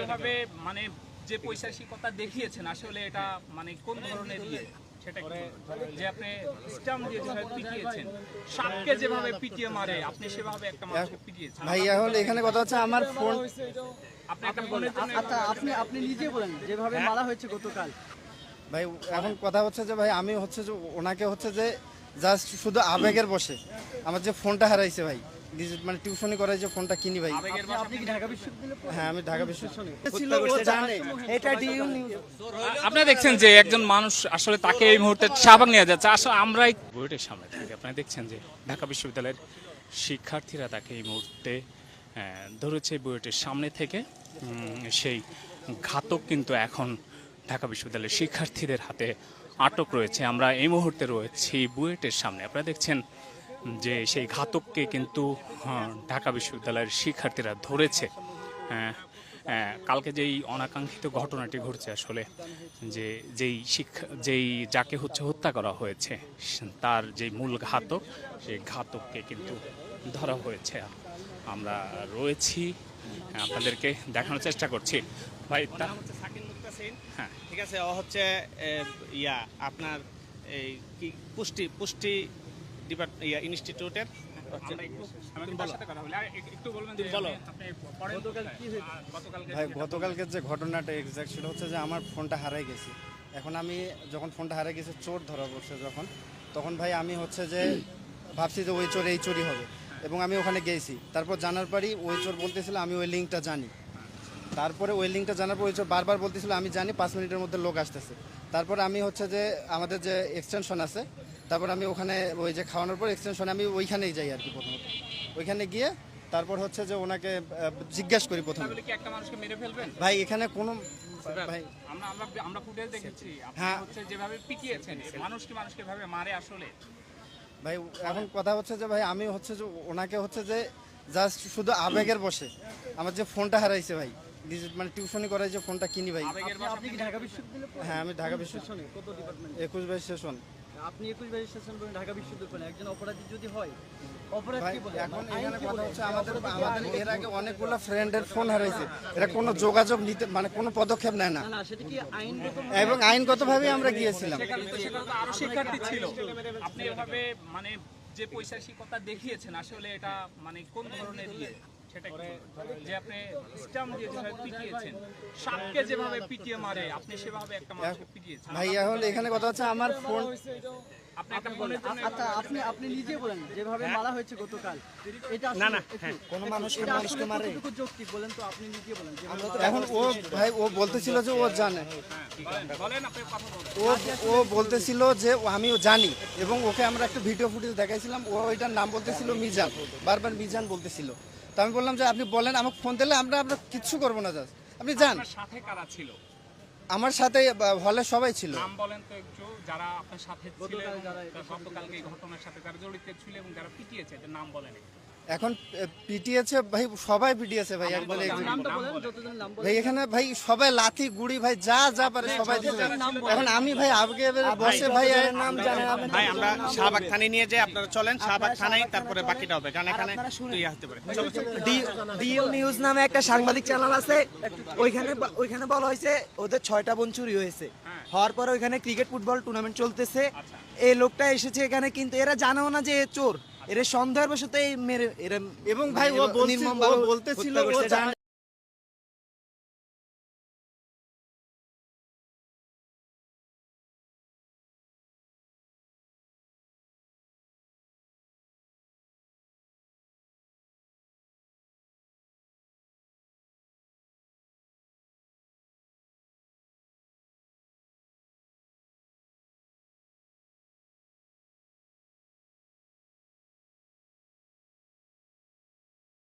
এভাবে মানে যে পৈশাচিকতা দেখিয়েছেন আসলে এটা মানে কোন ধরনের ইয়ে? সেটা যে আপনি স্টাম্প দিয়ে যেভাবে পিটিয়েছেন সাপকে যেভাবে পিটিয়ে মারে আপনি সেভাবে একটা মানুষকে পিটিয়েছেন? ভাই এখন এখানে কথা হচ্ছে আমার ফোন আপনি একটা ফোনের জন্য আচ্ছা আপনি আপনি নিজে বলেন যেভাবে মারা হয়েছে গতকাল। ভাই এখন কথা হচ্ছে যে ভাই আমি হচ্ছে যে ওনাকে হচ্ছে যে জাস্ট শুধু আবেগের বসে। আমার যে ফোনটা হারাইছে ভাই। ডিজি- মানে টিউশনি করাই যে ফোনটা কিনি ভাই। আবেগের আপনি- আপনি কি ঢাকা বিশ্ববিদ্যালয়ে পড়েন? হ্যাঁ আমি ঢাকা বিশ্ববিদ্যালয়। আপনারা দেখছেন যে একজন মানুষ আসলে তাকে এই মুহূর্তে শাহবাগ নিয়ে যাচ্ছে। আসলে আমরাই বুয়েটের সামনে থেকে। আপনারা দেখছেন যে ঢাকা বিশ্ববিদ্যালয়ের শিক্ষার্থীরা তাকে এই মুহূর্তে ধরেছে বুয়েটের সামনে থেকে। সেই ঘাতক কিন্তু এখন ঢাকা বিশ্ববিদ্যালয়ের শিক্ষার্থীদের হাতে আটক রয়েছে। আমরা এই মুহূর্তে রয়েছি বুয়েটের সামনে। আপনারা দেখছেন যে সেই ঘাতককে কিন্তু ঢাকা বিশ্ববিদ্যালয়ের শিক্ষার্থীরা ধরেছে। হ্যাঁ কালকে যেই অনাকাঙ্ক্ষিত ঘটনাটি ঘটছে আসলে যে যেই শিক্ষা যেই যাকে হচ্ছে হত্যা করা হয়েছে তার যে মূল ঘাতক সেই ঘাতককে কিন্তু ধরা হয়েছে। আমরা রয়েছি আপনাদেরকে দেখানোর চেষ্টা করছি। ভাই তার হচ্ছে সাকিন মুক্তাসিন হ্যাঁ। ঠিক আছে ও হচ্ছে ইয়া আপনার এই কি পুষ্টি পুষ্টি ডিপার্ট ইনস্টিটিউটের গতকালকে ভাই যেটা গতকালকে যে ঘটনাটা এক্সাক্ট সেটা হচ্ছে যে আমার ফোনটা হারাই গেছে। এখন আমি যখন ফোনটা হারাই গেছে চোর ধরা পড়ছে যখন তখন ভাই আমি হচ্ছে যে ভাবছি যে ওই চোর এই চোরই হবে। এবং আমি ওখানে গেছি। তারপর জানার পরই ওই চোর বলতেছিল আমি ওই লিঙ্কটা জানি। তারপরে ওই লিঙ্কটা জানার পর ওই চোর বারবার বলতেছিল আমি জানি পাঁচ মিনিটের মধ্যে লোক আসতেছে। তারপর আমি হচ্ছে যে আমাদের যে এক্সটেনশন আছে তারপর আমি ওখানে ওই যে খাওয়ানোর পর এক্সটেনশনে আমি ওইখানেই যাই আর কি প্রথমত। ওইখানে গিয়ে তারপর হচ্ছে যে ওনাকে জিজ্ঞেস করি প্রথমে। তাহলে কি একটা মানুষকে মেরে ফেলবেন? ভাই এখানে কোনো ভাই। আমরা আমরা আমরা ফুটেজ দেখেছি। আপনি হ্যাঁ। হচ্ছে যেভাবে পিটিয়েছেন মানুষ মানুষকে ভাবে মারে আসলে? ভাই এখন কথা হচ্ছে যে ভাই আমি হচ্ছে যে ওনাকে হচ্ছে যে জাস্ট শুধু আবেগের বসে। আমার যে ফোনটা হারাইছে ভাই মানে টিউশনি করাই যে ফোনটা কিনি ভাই? হ্যাঁ আমি ঢাকা বিশ্ববিদ্যালয় একুশ বাইশ সেশন। আপনি একুশ বাইশ সেশন পড়েন ঢাকা বিশ্ববিদ্যালয়ে একজন অপরাধী যদি হয় অপরাধ কি বলে এখন এখানে কথা হচ্ছে আমাদের আমাদের এর আগে অনেকগুলো ফ্রেন্ডের ফোন হারাইছে। এটা কোনো যোগাযোগ নিতে মানে কোনো পদক্ষেপ নেয় না। না না সেটা কি আইনগত এবং আইনগতভাবে আমরা গিয়েছিলাম। সেখানে তো আরও শিক্ষার্থী ছিল। আপনি এভাবে মানে যে পৈশাচিকতা দেখিয়েছেন আসলে এটা মানে কোন ধরনের ইয়ে? সেটা যে আপনি স্টাম্প দিয়ে যেভাবে পিটিয়েছেন সাপকে যেভাবে পিটিয়ে মারে আপনি সেভাবে একটা মানুষকে পিটিয়েছেন। ভাই এখন এখানে কথা হচ্ছে আমার ফোন আপনি একটা ফোনের জন্য আচ্ছা আপনি আপনি নিজে বলেন যেভাবে মারা হয়েছে গতকাল। এটা না, না, একটু- হ্যাঁ, কোনো মানুষকে এটা মানুষকে আসলে মারে। যৌক্তিক বলেন তো আপনি নিজে বলেন এখন ও ভাই ও বলতেছিল যে ও জানে। বলেন বলেন আপনি কথা বলুন। ও ও বলতেছিল যে আমিও জানি এবং ওকে আমরা একটা ভিডিও ফুটেজ দেখাইছিলাম ও ওইটার নাম বলতেছিল মিজান বারবার মিজান বলতেছিল। তো আমি বললাম যে আপনি বলেন আমাকে ফোন দিলে আমরা আমরা কিচ্ছু করব না জাস্ট আপনি যান। সাথে কারা ছিল? আমার সাথে হলে সবাই ছিল। নাম বলেন তো একটু যারা আপনার সাথে ছিল গতকালকে এই ঘটনার সাথে যারা জড়িত ছিল এবং যারা পিটিয়েছে নাম বলেন একটু। এখন পিটিয়েছে ভাই সবাই পিটিয়েছে ভাই বলেন ভাই এখানে ভাই সবাই লাথি গুড়ি ভাই যা যা পারে সবাই দিয়েছে এখন আমি ভাই আগে বসে ভাই এর নাম জানে ভাই আমরা শাহবাগ থানায় নিয়ে যাই আপনারা চলেন শাহবাগ থানায় তারপরে বাকিটা হবে। কারণ এখানে ইয়ে হতে পারে। ডিও নিউজ নামে একটা সাংবাদিক চ্যানেল আছে ওইখানে ওইখানে বলা হয়েছে ওদের ছয়টা বোন চুরি হয়েছে। হওয়ার পরে ওইখানে ক্রিকেট ফুটবল টুর্নামেন্ট চলতেছে। এই লোকটা এসেছে এখানে কিন্তু এরা জানেও না যে এ চোর। এরা সন্ধ্যার বশত এই মেরে এরা এবং ভাই ও বলতেছিল